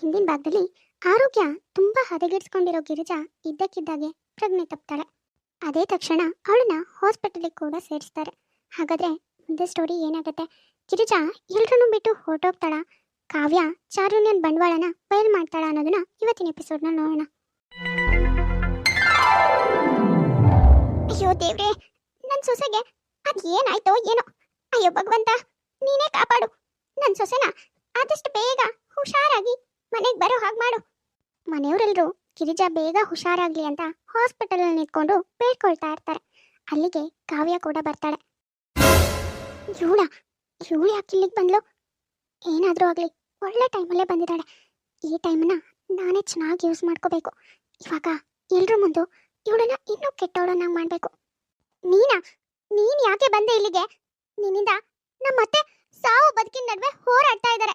ಹಿಂದಿನ ಭಾಗದಲ್ಲಿ ಆರೋಗ್ಯ ತುಂಬಾ ಹದಗೆಡಿಸ್ಕೊಂಡಿರೋ ಗಿರಿಜಾ ಇದ್ದಕ್ಕಿದ್ದಾಗೆ ಪ್ರಜ್ಞೆ ತಪ್ತಾಳೆ. ಅದೇ ತಕ್ಷಣ ಅವಳನ್ನ ಹಾಸ್ಪಿಟಲಿಗೆ ಕೂಡ ಸೇರಿಸ್ತಾರೆ. ಹಾಗಾದ್ರೆ ಮುಂದೆ ಸ್ಟೋರಿ ಏನಾಗುತ್ತೆ? ಗಿರಿಜಾ ಎಲ್ರನ್ನೂ ಬಿಟ್ಟು ಹೊರಟೋಗ್ತಾಳ? ಕಾವ್ಯ, ಚಾರುಣ್ಯನ್ ಬಂಡವಾಳನ ಬಯಲು ಮಾಡ್ತಾಳ ಅನ್ನೋದನ್ನ ಇವತ್ತಿನ ಎಪಿಸೋಡ್ನ ನೋಡೋಣ. ಅಯ್ಯೋ ದೇವ್ರೆ, ನನ್ ಸೊಸೆಗೆ ಅದ್ ಏನಾಯ್ತೋ ಏನೋ? ಅಯ್ಯೋ ಭಗವಂತ, ನೀನೇ ಕಾಪಾಡು. ನನ್ ಸೊಸೆನ ಆದಷ್ಟು ಬೇಗ ಹುಷಾರಾಗಿ ಮನೆಗೆ ಬರೋ ಹಾಗೆ ಮಾಡು. ಮನೆಯವರೆಲ್ಲರೂ ಗಿರಿಜಾ ಬೇಗ ಹುಷಾರಾಗ್ಲಿ ಅಂತ ಹಾಸ್ಪಿಟಲ್ ನಿಂತ್ಕೊಂಡು ಬೇಡ್ಕೊಳ್ತಾ ಇರ್ತಾರೆ. ಅಲ್ಲಿಗೆ ಕಾವ್ಯ ಕೂಡ ಬರ್ತಾಳೆ. ಇವಳ ಇವಳು ಯಾಕೆ ಇಲ್ಲಿಗೆ ಬಂದ್ಲು? ಏನಾದರೂ ಆಗಲಿ, ಒಳ್ಳೆ ಟೈಮಲ್ಲೇ ಬಂದಿದ್ದಾಳೆ. ಈ ಟೈಮನ್ನ ನಾನೇ ಚೆನ್ನಾಗಿ ಯೂಸ್ ಮಾಡ್ಕೋಬೇಕು. ಇವಾಗ ಎಲ್ರ ಮುಂದೆ ಇವಳನ್ನ ಇನ್ನೂ ಕೆಟ್ಟವಳನ್ನಾಗಿ ಮಾಡಬೇಕು. ನೀನಾ? ನೀನು ಯಾಕೆ ಬಂದೆ ಇಲ್ಲಿಗೆ? ನಿನ್ನಿಂದ ನಮ್ಮ ಅತ್ತೆ ಸಾವು ಬದುಕಿನ ನಡುವೆ ಹೋರಾಡ್ತಾ ಇದ್ದಾರೆ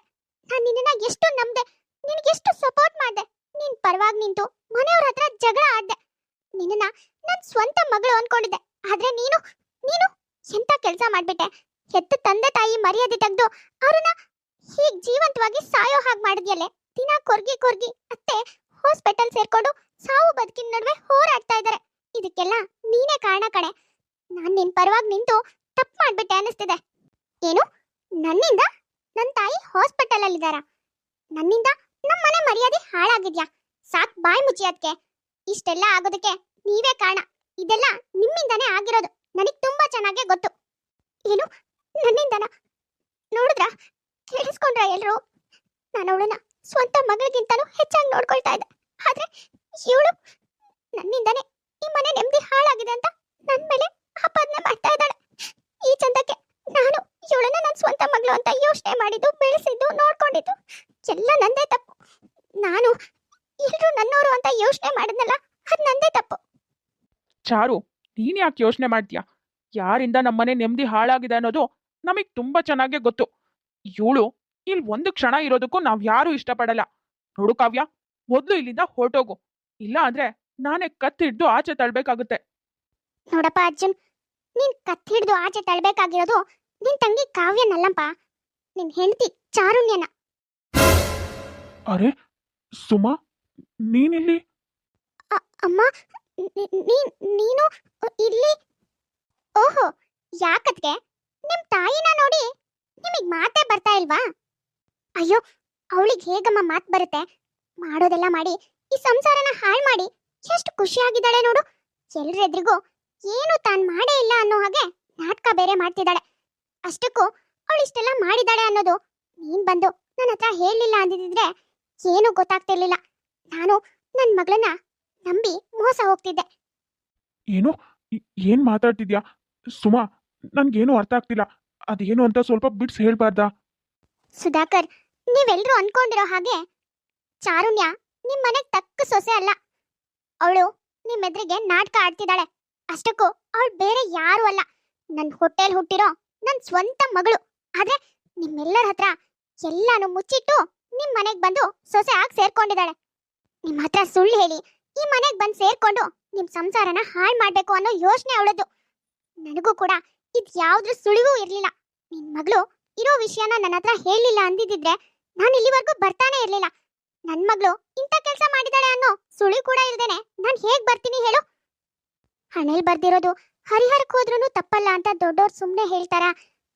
ನಾನು ನಿನ್ನನ್ನ ಎಷ್ಟು ನಂಬ್ದೆ? ನಿನಗೆಷ್ಟು ಸಪೋರ್ಟ್ ಮಾಡ್ದೆ? ನೀನ್ ಪರವಾಗಿ ನಿಂತು ಮನೆಯವ್ರ ಹತ್ರ ಜಗಳ ಆಡ್ದೆ. ನಿನ್ನನ್ನ ನನ್ ಸ್ವಂತ ಮಗಳು ಅನ್ಕೊಂಡಿದ್ದೆ. ಆದ್ರೆ ನೀನು ನೀನು ಎಂತ ಕೆಲಸ ಮಾಡ್ಬಿಟ್ಟೆ? ಹೆತ್ತ ತಂದೆ ತಾಯಿ ಮರ್ಯಾದೆ ತೆಗೆದು ಅವ್ರನ್ನ ಹೀಗ್ ಜೀವಂತವಾಗಿ ಸಾಯೋ ಹಾಗೆ ಮಾಡಿದ್ಯಲ್ಲೇ? ದಿನ ಕೊರ್ಗಿ ಕೊರ್ಗಿ ಅತ್ತೆ ಹಾಸ್ಪಿಟಲ್ ಸೇರ್ಕೊಂಡು ಸಾವು ಬದುಕಿನ ನಡುವೆ ಹೋರಾಡ್ತಾ ಇದ್ದಾರೆ ಇದಕ್ಕೆಲ್ಲ ನೀನೇ ಕಾರಣ ಕಣೆ. ನಾನ್ ನಿನ್ ಪರವಾಗಿ ನಿಂತು ತಪ್ಪು ಮಾಡ್ಬಿಟ್ಟೆ ಅನಿಸ್ತಿದೆ ಏನು? ನನ್ನಿಂದ? ನನ್ ತಾಯಿ ಹಾಸ್ಪಿಟಲ್ ಅಲ್ಲಿದಾರ ನನ್ನಿಂದ ನಮ್ಮ ಮನೆ ಮರ್ಯಾದೆ ಹಾಳಾಗಿದ್ಯಾ? ಸಾಕ್ ಬಾಯ್ ಮುಚ್ಚಿ ಅದಕ್ಕೆ ಇಷ್ಟೆಲ್ಲ ಆಗೋದಕ್ಕೆ ನೀವೇ ಕಾರಣ. ಇದೆಲ್ಲ ನಿಮ್ಮಿಂದಾನೇ ಆಗಿರೋದು. ನನಗೆ ತುಂಬಾ ಚೆನ್ನಾಗೇ ಗೊತ್ತು. ಏನು? ನನ್ನಿಂದನ? ನೋಡಿದ್ರ? ಕೇಳಿಸ್ಕೊಂಡ್ರ ಎಲ್ರು? ನಾನು ಅವಳನ್ನ ಸ್ವಂತ ಮಗಳಿಗಿಂತಲೂ ಹೆಚ್ಚಾಗಿ ನೋಡ್ಕೊಳ್ತಾ ಇದ್ದೆ. ಆದ್ರೆ ಇವಳು ನನ್ನಿಂದಾನೇ ಈ ಮನೆ ನೆಮ್ಮದಿ ಹಾಳಾಗಿದೆ ಅಂತ ನನ್ ಮೇಲೆ ಆಪಾದನೆ ಮಾಡ್ತಾ ಇದ್ದಾಳೆ ಈ ಚಂದಕ್ಕೆ ನಾನು ಇವಳನ್ನ ನನ್ನ ಸ್ವಂತ ಮಗಳು ಅಂತ ಯೋಚನೆ ಮಾಡಿದ್ದು ಬೆಳೆಸಿದ್ದು ನೋಡ್ಕೊಂಡಿದ್ದು ಎಲ್ಲ ನಂದೇ ತಪ್ಪು ನಾನು ಎಲ್ರು ನನ್ನೋರು ಅಂತ ಯೋಚನೆ ಮಾಡಿದ್ನಲ್ಲ ಅದ್ ನಂದೇ ತಪ್ಪು ಚಾರು ನೀನ್ ಯಾಕೆ ಯೋಚನೆ ಮಾಡ್ತೀಯಾ? ಯಾರಿಂದ ನಮ್ಮನೆ ನೆಮ್ಮದಿ ಹಾಳಾಗಿದೆ ಅನ್ನೋದು ನಮಗ್ ತುಂಬಾ ಚೆನ್ನಾಗೆ ಗೊತ್ತು. ಇವಳು ಇಲ್ಲಿ ಒಂದು ಕ್ಷಣ ಇರೋದಕ್ಕೂ ನಾವ್ ಯಾರು ಇಷ್ಟಪಡಲ್ಲ. ನೋಡು ಕಾವ್ಯ ಮೊದ್ಲು ಇಲ್ಲಿಂದ ಹೊರಟೋಗು. ಇಲ್ಲ ಅಂದ್ರೆ ನಾನೇ ಕತ್ತಿಡ್ದು ಆಚೆ ತಳ್ಬೇಕಾಗುತ್ತೆ. ನೋಡಪ್ಪ ಅರ್ಜುನ್ ನೀನ್ ಕತ್ತಿ ಹಿಡ್ದು ಆಚೆ ತಳ್ಬೇಕಾಗಿರೋದು ನಿನ್ ತಂಗಿ ಕಾವ್ಯನಲ್ಲಪ್ಪ ನಿನ್ ಹೆಂಡತಿ ಚಾರುಣ್ಯನ. ಅರೆ ಸುಮಾ ನೀನಿಲ್ಲಿ? ಅ- ಅಮ್ಮ ನೀನ್ ಇಲ್ಲಿ? ಓಹೋ ಯಾಕದ್ಗೆ ನಿಮ್ ತಾಯಿನ ನೋಡಿ ನಿಮಗ್ ಮಾತೇ ಬರ್ತಾ ಇಲ್ವಾ? ಅಯ್ಯೋ, ಅವಳಿಗೆ ಹೇಗಮ್ಮ ಮಾತ್ ಬರುತ್ತೆ? ಮಾಡೋದೆಲ್ಲ ಮಾಡಿ, ಈ ಸಂಸಾರನ ಹಾಳು ಮಾಡಿ ಎಷ್ಟು ಖುಷಿಯಾಗಿದ್ದಾಳೆ ನೋಡು? ಎಲ್ರೆದ್ರಿಗೂ ಏನು ತಾನ್ ಮಾಡೇ ಇಲ್ಲ ಅನ್ನೋ ಹಾಗೆ ನಾಟಕ ಬೇರೆ ಮಾಡ್ತಿದ್ದಾಳೆ. ಅಷ್ಟಕ್ಕೂ ಅವಳು ಇಷ್ಟೆಲ್ಲ ಮಾಡಿದಾಳೆ ಅನ್ನೋದು ನೀನ್ ಬಂದು ನನ್ನ ಹತ್ರ ಹೇಳಿಲ್ಲ ಅಂದಿದ್ರೆ ಏನು ಗೊತ್ತಾಗ್ತಿರ್ಲಿಲ್ಲ. ನಾನು ನನ್ ಮಗಳನ್ನ ನಂಬಿ ಮೋಸ ಹೋಗ್ತಿದ್ದೆ. ಏನು? ಏನ್ ಮಾತಾಡ್ತಿದ್ಯಾ? ಸುಮಾ ನನ್ಗೇನು ಅರ್ಥ ಆಗ್ತಿಲ್ಲ. ಅದೇನು ಅಂತ ಸ್ವಲ್ಪ ಬಿಡ್ಸ್ ಹೇಳ್ಬಾರ್ದಾ? ಸುಧಾಕರ್ ನೀವೆಲ್ರೂ ಅನ್ಕೊಂಡಿರೋ ಹಾಗೆ ಚಾರುಣ್ಯ ನಿಮ್ ಮನೆಗ್ ತಕ್ಕ ಸೊಸೆ ಅಲ್ಲ. ಅವಳು ನಿಮ್ಮೆದ್ರಿಗೆ ನಾಟಕ ಆಡ್ತಿದ್ದಾಳೆ. ಅಷ್ಟಕ್ಕೂ ಅವಳು ಬೇರೆ ಯಾರು ಅಲ್ಲ. ನನ್ ಹೊಟ್ಟೆಲ್ ಹುಟ್ಟಿರೋ ನನ್ ಸ್ವಂತ ಮಗಳು. ಆದ್ರೆ ನಿಮ್ಮೆಲ್ಲರ ಹತ್ರ ಎಲ್ಲಾನು ಮುಚ್ಚಿಟ್ಟು ನಿಮ್ ಮನೆಗ್ ಬಂದು ಸೊಸೆ ಆಗಿ ಸೇರ್ಕೊಂಡಿದ್ದಾಳೆ. ನಿಮ್ ಹತ್ರ ಸುಳ್ಳು ಹೇಳಿ ಈ ಮನೆಗೆ ಬಂದು ಸೇರ್ಕೊಂಡು ನಿಮ್ ಸಂಸಾರನ ಹಾಳು ಮಾಡ್ಬೇಕು ಅನ್ನೋ ಯೋಚನೆ ಅವಳದ್ದು. ನನಗೂ ಕೂಡ ಇದ್ ಯಾವ್ದ್ರ ಸುಳಿವೂ ಇರ್ಲಿಲ್ಲ. ನಿನ್ ಮಗಳು ಇರೋ ವಿಷಯನ ನನ್ನ ಹತ್ರ ಹೇಳಿಲ್ಲ ಅಂದಿದ್ರೆ ನಾನು ಇಲ್ಲಿವರೆಗೂ ಬರ್ತಾನೆ ಇರ್ಲಿಲ್ಲ. ನನ್ ಮಗಳು ಇಂಥ ಕೆಲಸ ಮಾಡಿದಾಳೆ ಅನ್ನೋ ಸುಳಿ ಕೂಡ ಇಲ್ದೇನೆ ನಾನ್ ಹೇಗ್ ಬರ್ತೀನಿ ಹೇಳು? ಹಣೆಲ್ ಬರ್ದಿರೋದು ಹರಿಹರಕ್ಕೆ ಹೋದ್ರೂ ತಪ್ಪಲ್ಲ ಅಂತ ದೊಡ್ಡವ್ರು ಸುಮ್ನೆ ಹೇಳ್ತಾರ?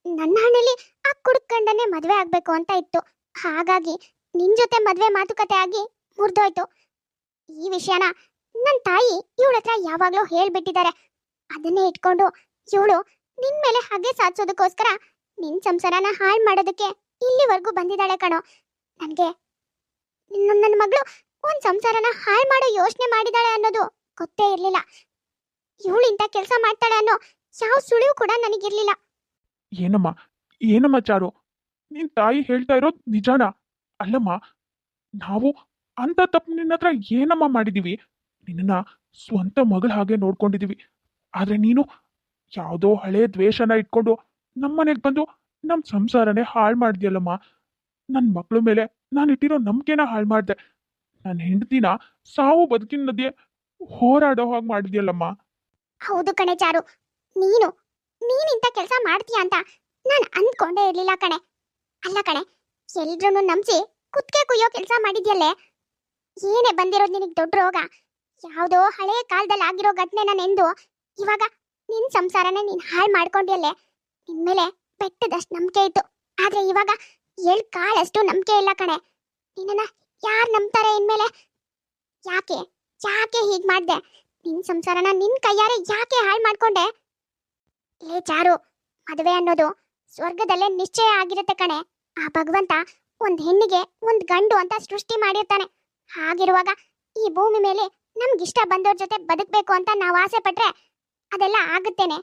ನನ್ನ ಹಣೆಲಿ ಆ ಕುಡ್ಕಂಡನೆ ಮದ್ವೆ ಆಗ್ಬೇಕು ಅಂತ ಇತ್ತು. ಹಾಗಾಗಿ ನಿನ್ ಜೊತೆ ಮದ್ವೆ ಮಾತುಕತೆ ಆಗಿ ಮುರ್ದೋಯ್ತು. ಈ ವಿಷಯನ ನನ್ ತಾಯಿ ಇವಳ ಹತ್ರ ಯಾವಾಗ್ಲೂ ಹೇಳ್ಬಿಟ್ಟಿದ್ದಾರೆ. ಅದನ್ನೇ ಇಟ್ಕೊಂಡು ಇವಳು ನಿನ್ ಮೇಲೆ ಹಾಗೆ ಸಾಧಿಸೋದಕ್ಕೋಸ್ಕರ ನಿನ್ ಸಂಸಾರನ ಹಾಳು ಮಾಡೋದಕ್ಕೆ ಇಲ್ಲಿವರೆಗೂ ಬಂದಿದ್ದಾಳೆ ಕಣೋ. ನನಗೆ ನನ್ನ ಮಗಳು ಒಂದ್ ಸಂಸಾರನ ಹಾಳು ಮಾಡೋ ಯೋಚನೆ ಮಾಡಿದಾಳೆ ಅನ್ನೋದು ಗೊತ್ತೇ ಇರ್ಲಿಲ್ಲ. ಇವಳು ಇಂಥ ಕೆಲಸ ಮಾಡ್ತಾಳೆ ಅನ್ನೋ ಯಾವ ಸುಳಿವು ಕೂಡ ನನಗಿರ್ಲಿಲ್ಲ. ಏನಮ್ಮ ಏನಮ್ಮ ಚಾರು? ನಿನ್ ತಾಯಿ ಹೇಳ್ತಾ ಇರೋದು ನಿಜಾನ? ಅಲ್ಲಮ್ಮ, ನಾವು ಅಂತ ತಪ್ಪು ನಿನ್ನ ಹತ್ರ ಏನಮ್ಮ ಮಾಡಿದೀವಿ? ನಿನ್ನ ಸ್ವಂತ ಮಗಳ ಹಾಗೆ ನೋಡ್ಕೊಂಡಿದೀವಿ. ಆದ್ರೆ ನೀನು ಯಾವುದೋ ಹಳೆ ದ್ವೇಷನ ಇಟ್ಕೊಂಡು ನಮ್ಮ ಮನೆಗೆ ಬಂದು ನಮ್ಮ ಸಂಸಾರನೇ ಹಾಳು ಮಾಡಿದ್ಯಲ್ಲಮ್ಮ? ನನ್ನ ಮಕ್ಳ ಮೇಲೆ ನಾನು ಇಟ್ಟಿರೋ ನಂಬಿಕೆನ ಹಾಳು ಮಾಡಿದೆ. ನನ್ನ ಹೆಂಡತಿನ ಸಾವು ಬದುಕಿನ ನದಿಯೇ ಹೋರಾಡೋ ಹಾಗೆ ಮಾಡಿದ್ಯಲ್ಲಮ್ಮ? ಹೌದು ಕಣೆ ಚಾರು. ನೀನು, ನೀನ್ ಇಂಥ ಕೆಲಸ ಮಾಡ್ತೀಯ ಅಂತ ನಾನು ಅಂದ್ಕೊಂಡೇ ಇರ್ಲಿಲ್ಲ ಕಣೆ. ಅಲ್ಲ ಕಣೆ, ಎಲ್ರನ್ನೂ ನಂಬಿಸಿ ಕುತ್ತಿಗೆ ಕುಯ್ಯೋ ಕೆಲಸ ಮಾಡಿದ್ಯಲ್ಲೇ? ಏನೇ ಬಂದಿರೋದು ನಿನಗೆ ದೊಡ್ಡ ರೋಗ? ಯಾವುದೋ ಹಳೆಯ ಕಾಲದಲ್ಲಿ ಆಗಿರೋ ಘಟನೆನ ನೆಂದು ಇವಾಗ ನಿನ್ನ ಸಂಸಾರನೇ ನೀನು ಹಾಳು ಮಾಡ್ಕೊಂಡಿಯಲ್ಲೇ ನಿನ್ಮೇಲೆ ಬೆಟ್ಟದಷ್ಟು ನಂಬಿಕೆ ಇತ್ತು. ಆದ್ರೆ ಇವಾಗ ಎಳ್ ಕಾಳಷ್ಟು ನಂಬಿಕೆ ಇಲ್ಲ ಕಣೆ. ನಿನ್ನ ಯಾರು ನಂಬ್ತಾರೆ ಇನ್ಮೇಲೆ? ಯಾಕೆ? ಯಾಕೆ ಹೀಗ್ ಮಾಡ್ದೆ? ನಿನ್ ಸಂಸಾರನ ನಿನ್ ಕೈಯಾರೆ ಯಾಕೆ ಹಾಳು ಮಾಡ್ಕೊಂಡೆ? ಏ ಚಾರು ಮದುವೆ ಅನ್ನೋದು ಸ್ವರ್ಗದಲ್ಲೇ ನಿಶ್ಚಯ ಆಗಿರುತ್ತೆ ಕಣೆ. ಆ ಭಗವಂತ ಒಂದ್ ಹೆಣ್ಣಿಗೆ ಒಂದ್ ಗಂಡು ಅಂತ ಸೃಷ್ಟಿ ಮಾಡಿರ್ತಾನೆ. ಹಾಗಿರುವಾಗ ಈ ಭೂಮಿ ಮೇಲೆ ನಮ್ಗಿಷ್ಟ ಬಂದವ್ರ ಜೊತೆ ಬದುಕ್ಬೇಕು ಅಂತ ನಾವು ಆಸೆ ಪಟ್ರೆ ಅದೆಲ್ಲ ಆಗುತ್ತೇನೆ.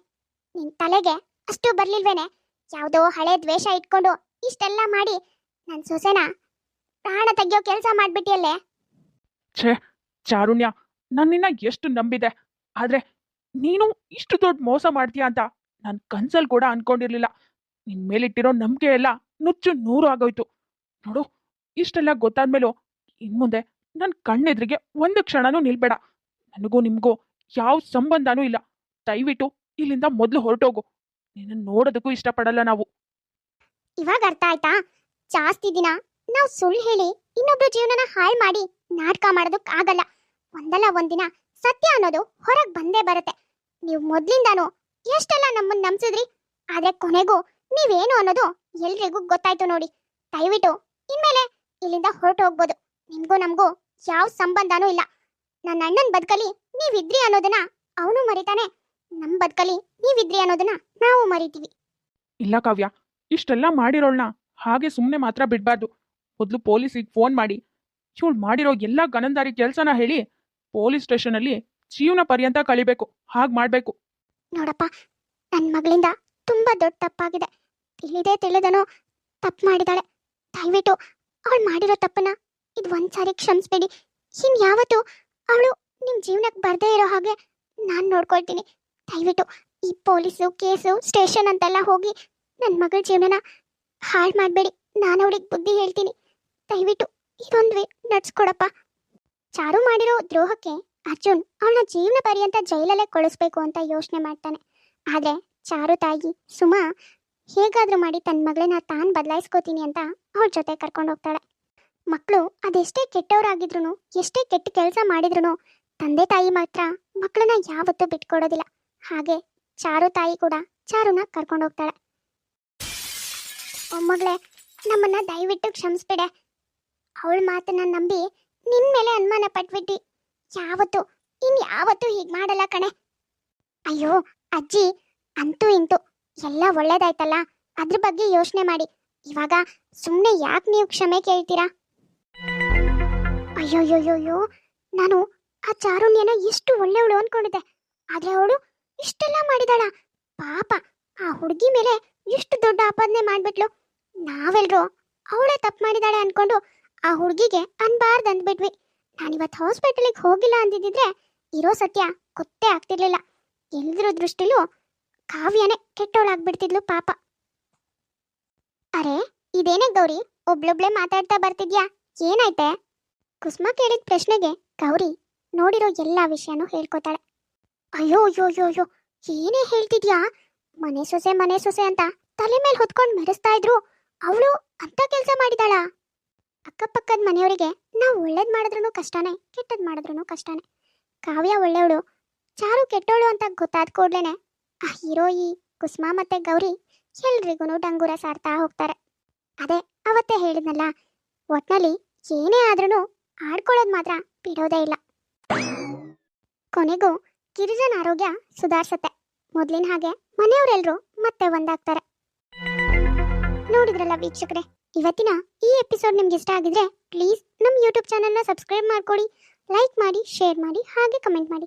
ನಿನ್ ತಲೆಗೆ ಅಷ್ಟು ಬರ್ಲಿಲ್ವೇನೆ? ಯಾವುದೋ ಹಳೆ ದ್ವೇಷ ಇಟ್ಕೊಂಡು ಇಷ್ಟೆಲ್ಲ ಮಾಡಿ ನನ್ ಸೊಸೆನ ಪ್ರಾಣ ತೆಗಿಯೋ ಕೆಲಸ ಮಾಡ್ಬಿಟ್ಟಿಯಲ್ಲೇ? ಚಾರುಣ್ಯ, ನನ್ನಿನ್ನ ಎಷ್ಟು ನಂಬಿದೆ. ಆದ್ರೆ ನೀನು ಇಷ್ಟು ದೊಡ್ಡ ಮೋಸ ಮಾಡ್ತೀಯ ಅಂತ ನಾನು ಕನ್ಸಲ್ ಕೂಡ ಅನ್ಕೊಂಡಿರ್ಲಿಲ್ಲ. ನಿನ್ ಮೇಲಿಟ್ಟಿರೋ ನಂಬಿಕೆ ಎಲ್ಲ ನುಚ್ಚು ನೂರು ಆಗೋಯ್ತು. ನೋಡು, ಇಷ್ಟೆಲ್ಲ ಗೊತ್ತಾದ್ಮೇಲೂ ಇನ್ಮುಂದೆ ನನ್ನ ಕಣ್ಣೆದ್ರಿಗೆ ಒಂದು ಕ್ಷಣನೂ ನಿಲ್ಬೇಡ. ನನಗೂ ನಿಮ್ಗೂ ಯಾವ ಸಂಬಂಧನೂ ಇಲ್ಲ. ದಯವಿಟ್ಟು ಇಲ್ಲಿಂದ ಮೊದಲು ಹೊರಟೋಗು. ನಿನ್ನ ನೋಡೋದಕ್ಕೂ ಇಷ್ಟಪಡಲ್ಲ ನಾವು. ಇವಾಗ ಅರ್ಥ ಆಯ್ತಾ? ಜಾಸ್ತಿ ದಿನ ನಾವು ಸುಳ್ಳು ಹೇಳಿ ಇನ್ನೊಬ್ರ ಜೀವನನ ಹಾಳು ಮಾಡಿ ನಾಟಕ ಮಾಡೋದಕ್ ಆಗಲ್ಲ. ಒಂದಲ್ಲ ಒಂದಿನ ಸತ್ಯ ಅನ್ನೋದು ಹೊರಗ್ ಬಂದೇ ಬರುತ್ತೆ. ನೀವು ಮೊದ್ಲಿಂದಾನು ಎಷ್ಟೆಲ್ಲ ನಮ್ಮನ್ನ ನಂಬಿಸಿದ್ರಿ? ಆದ್ರೆ ಕೊನೆಗೂ ನೀವೇನು ಅನ್ನೋದು ಎಲ್ರಿಗೂ ಗೊತ್ತಾಯ್ತು ನೋಡಿ. ದಯವಿಟ್ಟು ಇನ್ಮೇಲೆ ಇಲ್ಲಿಂದ ಹೊರಟು ಹೋಗ್ಬೋದು ನಿಮ್ಗೂ ನಮಗೂ ಯಾವ ಸಂಬಂಧನೂ ಇಲ್ಲ. ನನ್ನ ಅಣ್ಣನ ಬದುಕಲಿ ನೀವಿದ್ರಿ ಅನ್ನೋದನ್ನ ಅವನು ಮರಿತಾನೆ. ನಮ್ ಬದುಕಲಿ ನೀವಿದ್ರಿ ಅನ್ನೋದನ್ನ ನಾವು ಮರಿತೀವಿ. ಇಲ್ಲ ಕಾವ್ಯ ಇಷ್ಟೆಲ್ಲ ಮಾಡಿರೋಳ್ನ ಹಾಗೆ ಸುಮ್ಮನೆ ಮಾತ್ರ ಬಿಡಬಾರ್ದು. ಮೊದಲು ಪೊಲೀಸಿಗೆ ಫೋನ್ ಮಾಡಿ ಇವಳು ಮಾಡಿರೋ ಎಲ್ಲ ಗನಂದಾರಿ ಕೆಲಸನ ಹೇಳಿ ಪೊಲೀಸ್ ಸ್ಟೇಷನಲ್ಲಿ ಜೀವನ ಪರ್ಯಂತ ಕಳಿಬೇಕು ಹಾಗೆ ಮಾಡಬೇಕು. ನೋಡಪ್ಪ ನನ್ನ ಮಗಳಿಂದ ತುಂಬಾ ದೊಡ್ಡ ತಪ್ಪಾಗಿದೆ. ತಿಳಿದೇ ತಿಳಿದನೋ ತಪ್ಪು ಮಾಡಿದಾಳೆ. ದಯವಿಟ್ಟು ಅವಳು ಮಾಡಿರೋ ತಪ್ಪನ್ನ ಇದು ಒಂದ್ಸಾರಿ ಕ್ಷಮಿಸ್ಬೇಡಿ. ಇನ್ ಯಾವತ್ತು ಅವಳು ನಿಮ್ ಜೀವನಕ್ಕೆ ಬರ್ದೇ ಇರೋ ಹಾಗೆ ನಾನು ನೋಡ್ಕೊಳ್ತೀನಿ. ದಯವಿಟ್ಟು ಈ ಪೊಲೀಸು, ಕೇಸು, ಸ್ಟೇಷನ್ ಅಂತೆಲ್ಲ ಹೋಗಿ ನನ್ನ ಮಗಳ ಜೀವನನ ಹಾಳು ಮಾಡಬೇಡಿ. ನಾನು ಅವಳಿಗೆ ಬುದ್ಧಿ ಹೇಳ್ತೀನಿ. ದಯವಿಟ್ಟು ಇದೊಂದು ನಡ್ಸ್ಕೊಡಪ್ಪ. ಚಾರು ಮಾಡಿರೋ ದ್ರೋಹಕ್ಕೆ ಅರ್ಜುನ್ ಅವಳ ಜೀವನ ಪರ್ಯಂತ ಜೈಲಲ್ಲೇ ಕೊಳಿಸ್ಬೇಕು ಅಂತ ಯೋಚನೆ ಮಾಡ್ತಾನೆ. ಆದ್ರೆ ಚಾರು ತಾಯಿ, ಸುಮಾ ಹೇಗಾದ್ರೂ ಮಾಡಿ ತನ್ನ ಮಗಳನ್ನ ತಾನು ಬದಲಾಯಿಸ್ಕೋತೀನಿ ಅಂತ ಅವ್ರ ಜೊತೆ ಕರ್ಕೊಂಡು ಹೋಗ್ತಾಳೆ. ಮಕ್ಕಳು ಅದೆಷ್ಟೇ ಕೆಟ್ಟವರಾಗಿದ್ರು ಎಷ್ಟೇ ಕೆಟ್ಟ ಕೆಲಸ ಮಾಡಿದ್ರು ತಂದೆ ತಾಯಿ ಮಾತ್ರ ಮಕ್ಕಳನ್ನ ಯಾವತ್ತೂ ಬಿಟ್ಕೊಡೋದಿಲ್ಲ. ಹಾಗೆ ಚಾರು ತಾಯಿ ಕೂಡ ಚಾರುನ ಕರ್ಕೊಂಡು ಹೋಗ್ತಾಳೆ. ಮೊಮ್ಮಗಳೇ, ನಮ್ಮನ್ನ ದಯವಿಟ್ಟು ಕ್ಷಮಿಸ್ಬಿಡೆ. ಅವಳ ಮಾತನ್ನ ನಂಬಿ ನಿನ್ ಮೇಲೆ ಅನುಮಾನ ಪಟ್ಬಿಟ್ಟಿ. ಯಾವತ್ತು, ಇನ್ ಯಾವತ್ತೂ ಹೀಗ್ ಮಾಡಲ್ಲ ಕಣೆ. ಅಯ್ಯೋ, ಅಜ್ಜಿ, ಅಂತೂ ಇಂತೂ ಎಲ್ಲ ಒಳ್ಳೇದಾಯ್ತಲ್ಲ? ಅದ್ರ ಬಗ್ಗೆ ಯೋಚನೆ ಮಾಡಿ. ಇವಾಗ ಸುಮ್ಮನೆ ಯಾಕೆ ನೀವು ಕ್ಷಮೆ ಕೇಳ್ತೀರಾ? ಅಯ್ಯೋಯ್ಯೋಯ್ಯೋ ನಾನು ಆ ಚಾರುಣ್ಯನ ಎಷ್ಟು ಒಳ್ಳೆಯವಳು ಅನ್ಕೊಂಡಿದ್ದೆ. ಆದ್ರೆ ಅವಳು ಇಷ್ಟೆಲ್ಲ ಮಾಡಿದಾಳ. ಪಾಪ, ಆ ಹುಡುಗಿ ಮೇಲೆ ಇಷ್ಟು ದೊಡ್ಡ ಆಪಾದನೆ ಮಾಡ್ಬಿಟ್ಲು. ನಾವೆಲ್ರು ಅವಳೇ ತಪ್ಪು ಮಾಡಿದಾಳೆ ಅನ್ಕೊಂಡು ಆ ಹುಡುಗಿಗೆ ಅನ್ಬಾರ್ದು ಅಂದ್ಬಿಟ್ವಿ. ನಾನಿವತ್ತು ಹಾಸ್ಪಿಟಲಿಗೆ ಹೋಗಿಲ್ಲ ಅಂದಿದ್ದಿದ್ರೆ ಇರೋ ಸತ್ಯ ಗೊತ್ತೇ ಆಗ್ತಿರ್ಲಿಲ್ಲ. ಎಲ್ರ ದೃಷ್ಟಿಲೂ ಕಾವ್ಯನೇ ಕೆಟ್ಟವಳಾಗ್ಬಿಡ್ತಿದ್ಲು ಪಾಪ. ಅರೆ, ಇದೇನೇ ಗೌರಿ? ಒಬ್ಳೊಬ್ಳೆ ಮಾತಾಡ್ತಾ ಬರ್ತಿದ್ಯಾ? ಏನಾಯ್ತೆ? ಕುಸುಮ ಕೇಳಿದ ಪ್ರಶ್ನೆಗೆ ಗೌರಿ ನೋಡಿರೋ ಎಲ್ಲ ವಿಷಯನೂ ಹೇಳ್ಕೊತಾಳೆ. ಅಯ್ಯೋ ಅಯ್ಯೋ ಅಯ್ಯೋ ಅಯ್ಯೋ, ಏನೇ ಹೇಳ್ತಿದ್ಯಾ? ಮನೆ ಸೊಸೆ ಮನೆ ಸೊಸೆ ಅಂತ ತಲೆ ಮೇಲೆ ಹೊತ್ಕೊಂಡು ಮೆರೆಸ್ತಾ ಇದ್ರು. ಅವಳು ಅಂತ ಕೆಲಸ ಮಾಡಿದಾಳ? ಅಕ್ಕಪಕ್ಕದ ಮನೆಯವರಿಗೆ ನಾವು ಒಳ್ಳೇದ್ ಮಾಡಿದ್ರು ಕಷ್ಟನೇ, ಕೆಟ್ಟದ್ ಮಾಡಿದ್ರು ಕಷ್ಟನೇ. ಕಾವ್ಯ ಒಳ್ಳೆಯವಳು, ಚಾರು ಕೆಟ್ಟೋಳು ಅಂತ ಗೊತ್ತಾದ ಕೂಡ್ಲೇನೆ ಆ ಹೀರೋಯಿ, ಕುಸುಮ ಮತ್ತೆ ಗೌರಿ ಎಲ್ರಿಗೂ ಡಂಗೂರ ಸಾರ್ತಾ ಹೋಗ್ತಾರೆ. ಅದೇ ಅವತ್ತೇ ಹೇಳಿದ್ನಲ್ಲ, ಒಟ್ನಲ್ಲಿ ಏನೇ ಆದ್ರೂ ಆಡ್ಕೊಳ್ಳೋದು ಮಾತ್ರ ಬಿಡೋದೇ ಇಲ್ಲ. ಕೊನೆಗೂ ಗಿರಿಜನ ಆರೋಗ್ಯ ಸುಧಾರಿಸತ್ತೆ. ಮೊದ್ಲಿನ ಹಾಗೆ ಮನೆಯವರೆಲ್ಲರೂ ಮತ್ತೆ ಒಂದಾಗ್ತಾರೆ. ನೋಡಿದ್ರಲ್ಲ ವೀಕ್ಷಕರೇ, ಇವತ್ತಿನ ಈ ಎಪಿಸೋಡ್ ನಿಮ್ಗೆ ಇಷ್ಟ ಆಗಿದ್ರೆ ಪ್ಲೀಸ್ ನಮ್ಮ ಯೂಟ್ಯೂಬ್ ಚಾನಲ್ನ ಸಬ್ಸ್ಕ್ರೈಬ್ ಮಾಡ್ಕೊಡಿ ಲೈಕ್ ಮಾಡಿ, ಶೇರ್ ಮಾಡಿ, ಹಾಗೆ ಕಮೆಂಟ್ ಮಾಡಿ.